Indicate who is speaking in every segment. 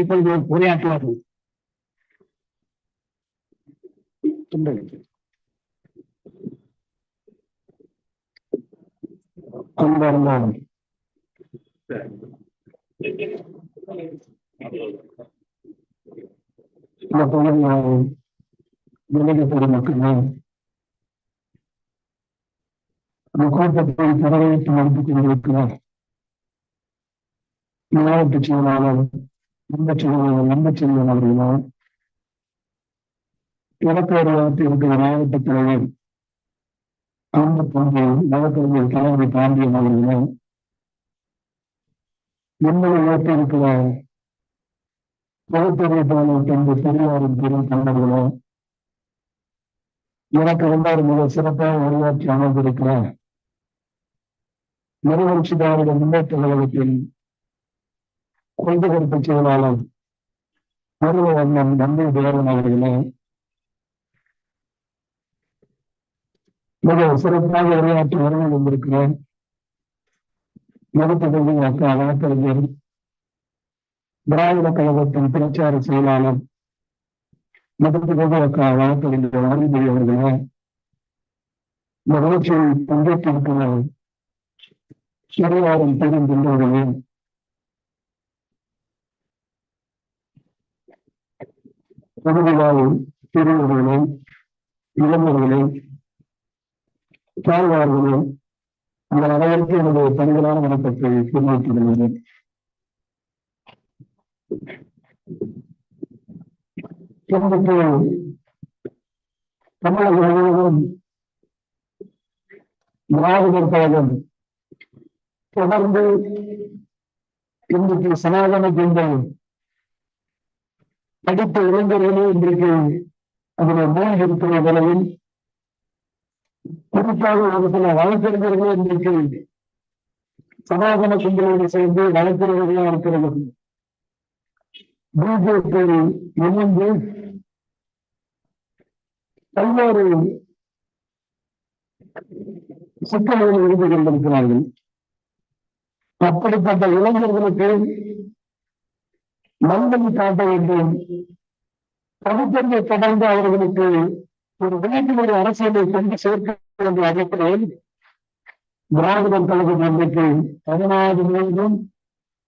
Speaker 1: இப்பொழுது உரையாற்றுவார்கள் அன்பார்ந்த இந்த பகுதியாகும் விலகப்படும் மக்களே அந்த கூட்டத்தை கொண்டிருக்கிறார். மாவட்ட செயலாளர் நம்ப செயலாளர் அவர்களும் இலக்கோடு இருக்கிற மாவட்ட தலைவர் அந்த போன்ற வழக்கறிஞர் தலைவர் பாண்டியன் அவர்களும் என்னுடைய ஏற்றிருக்கிற பகுத்தறிவிப்பாளர் தந்தை பெரியாரின் பெரும் தலைவர்களும் எனக்கு ரெண்டாவது மிக சிறப்பாக உரையாற்றி அமர்ந்திருக்கிற மறுவளர்ச்சிதாரோட முன்னேற்ற கழகத்தின் கொள்கை கருத்து செயலாளர் மருவண்ணன் நம்பி தேவன் அவர்களே மிக சிறப்பாக உரையாற்றி வருகை வந்திருக்கிறேன் மருத்துவ அக்கா வழக்கறிஞர் திராவிட கழகத்தின் பிரச்சார செயலாளர் மருத்துவ அக்கா வழக்கறிஞர் அருள்மொழி அவர்களே இந்த நிகழ்ச்சியில் பங்கேற்றிருக்கிற சிறுவாரம் பெரும் தொண்டர்களே பகுதிவாழ் பெரியவர்களே இளைஞர்களே தாழ்வார்களே உங்கள் அனைவருக்கும் என்னுடைய பணிகளான வணக்கத்தை தெரிவித்துள்ளேன் கொள்கிறேன் தமிழக முழுவதும் திராவிடர் கழகம் தொடர்ந்து இன்றைக்கு சனாதன கும்பல் படித்த இளைஞர்களே இன்றைக்கு அதில் மூழ்கி இருக்கிற நிலையில் குறிப்பாக ஒரு சில வழக்கறிஞர்களே இன்றைக்கு சனாதன கும்பலோடு சேர்ந்து வழக்கறிஞர்களாக இருக்கிறது பிஜேபி இணைந்து பல்வேறு சிக்கல்களில் இருந்து கொண்டிருக்கிறார்கள் அப்படிப்பட்ட இளைஞர்களுக்கு மந்தம் காட்ட வேண்டும். பகுத்தறிவை தொடர்ந்து அவர்களுக்கு ஒரு விழிப்புணர்வு அரசியலை கொண்டு சேர்க்க வேண்டிய அடிப்படையில் திராவிடர் கழகம் இன்றைக்கு தமிழ்நாடு முழுவதும்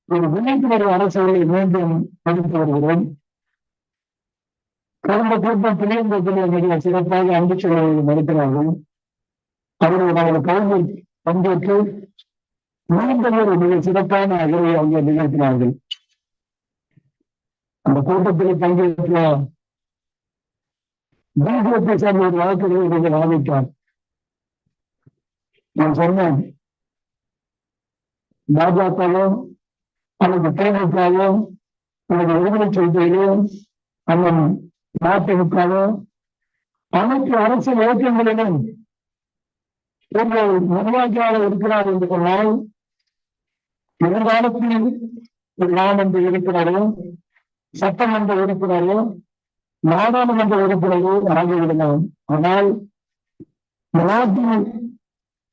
Speaker 1: ஒரு விழிப்புணர்வு அரசியலை மீண்டும் எடுத்து வருகிறோம். கடந்த கூட்டம் புளியம்பத்தில் மிக சிறப்பாக அன்பு செலவு நடக்கிறார்கள். அவர்கள் அவர்கள் கலைஞர் பங்கேற்று மீண்டும் ஒரு மிக சிறப்பான அகவை அவங்க நிகழ்த்தினார்கள். அந்த கூட்டத்தில் பங்கேற்ற பிஜேபி சேர்ந்த ஒரு வழக்கறிஞர்கள் ஆரம்பித்தார் நான் சொன்னேன் பாஜகவோ அல்லது திமுகவோ அல்லது விடுதலை சிறுத்தைகளோ அல்லது அதிமுகவோ அனைத்து அரசியல் இயக்கங்களிலும் ஒரு நிர்வாகியாக இருக்கிறார் என்று சொன்னால் எதிர்காலத்தில் ஒரு என்று இருக்கிறாரோ சட்டமன்ற உறுப்பினரோ நாடாளுமன்ற உறுப்பினரோ ஆகிவிடலாம் ஆனால் நாட்டில்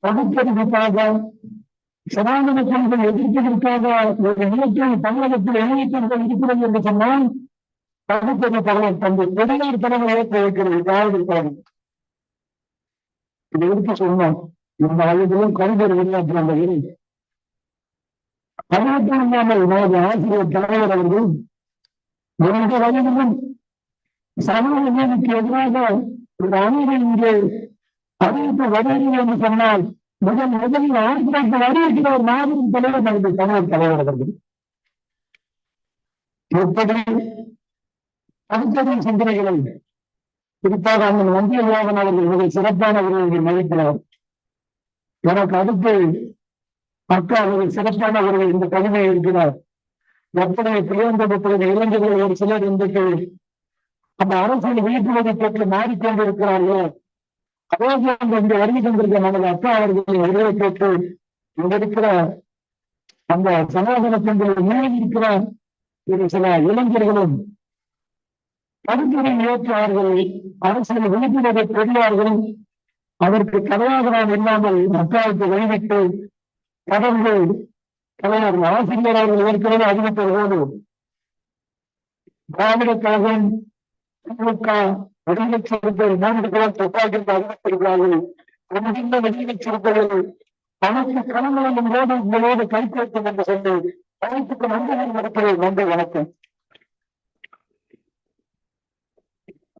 Speaker 1: பகுத்தறிவுக்காக சனாதன கொள்கை எதிர்ப்பதற்காக ஒரு இலக்கிய தமிழகத்தில் இணையத்திற்கு இருக்கிறது என்று சொன்னால் பகுத்தறிவு தலைவர் தந்தை பெரியார் தலைவர் ஏற்ற வைக்கிறது யாவது காரணம் இதை எடுத்து சொன்னோம். இந்த ஆயுதம் கவிஞர் வெளியாற்ற அந்த இறை அது இல்லாமல் நமது ஆசிரியர் தலைவர் அவர்கள் எந்த வயதிலும் சமூக நீதிக்கு எதிராக ஒரு அமைதி இங்கே அறிவிப்பு வருகிறது என்று சொன்னால் முதல் முதலில் ஆசிரியர்கள் அறிவிக்கிற ஒரு மாபெரும் தலைவர் நமது தமிழர் தலைவர் அவர்கள். எப்படி பகுத்தறிவு சிந்தனைகளை குறிப்பாக அண்ணன் வந்தியவாதன் அவர்கள் மிக சிறப்பான ஒரு மதிக்கிறார் எனக்கு அடுத்து மக்கள் அவர்கள் சிறப்பான ஒரு இந்த கவிதை இருக்கிறார். எத்தனை பிரியந்தபுத்திர இளைஞர்கள் ஒரு சிலர் இன்றைக்கு அந்த அரசியல் விழிப்புணர்வு பெற்று மாறிக்கொண்டிருக்கிறார்களோ. அதே போன்று இங்கு வருகை தந்திருக்க நமது அக்கா அவர்களை வருகை பெற்று இங்க இருக்கிற அந்த சனாதனத்தின் மூழ்கி இருக்கிற ஒரு சில இளைஞர்களும் பரிந்துரை ஏற்று அரசியல் விழிப்புணர்வை பெறுவார்கள். அதற்கு கதையாகலாம் இல்லாமல் மக்களுக்கு வெளிவிட்டு கடந்து தலைவர் ஆசிரியர் அவர்கள் ஏற்கனவே அறிவித்தது திராவிட கழகம் திமுக விடுதலை சிறுத்தைகள் மூன்று கிலோ துப்பாக்கி அறிவித்திருக்கிறார்கள். மிகுந்த விடுதலை சிறுத்தைகள் அனைத்து களங்களிலும் போது உங்களோடு கைப்பற்றும் என்று சொல்லி அனைத்துக்கு நன்றி இருக்கிறேன் நன்றி வணக்கம்.